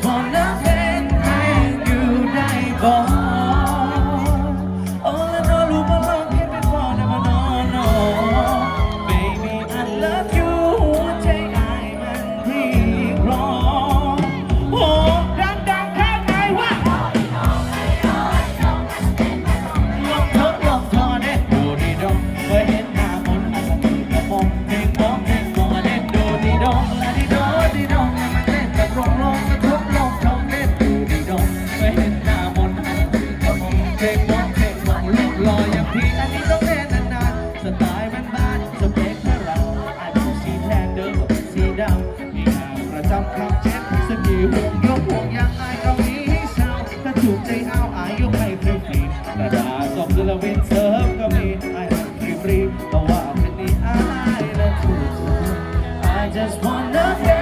upon the จำคำแจ็สกีห่ยกห่วงยางไอเกาหลีให้ชาวถ้าถูกใจเอาอายยกให้ฟรีฟราสอเดืวินเซิร์ก็มีอฟรีฟรีเพรว่าเป็นนี้ไอและถูก I just wanna be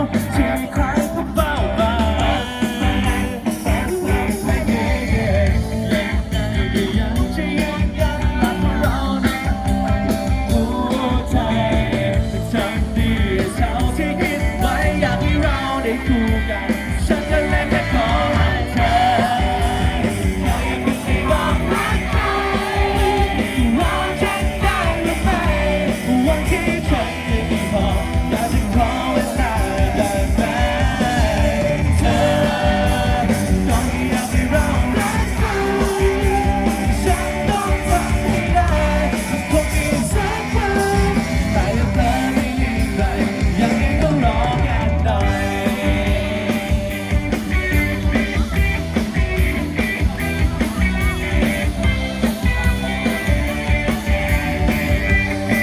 oh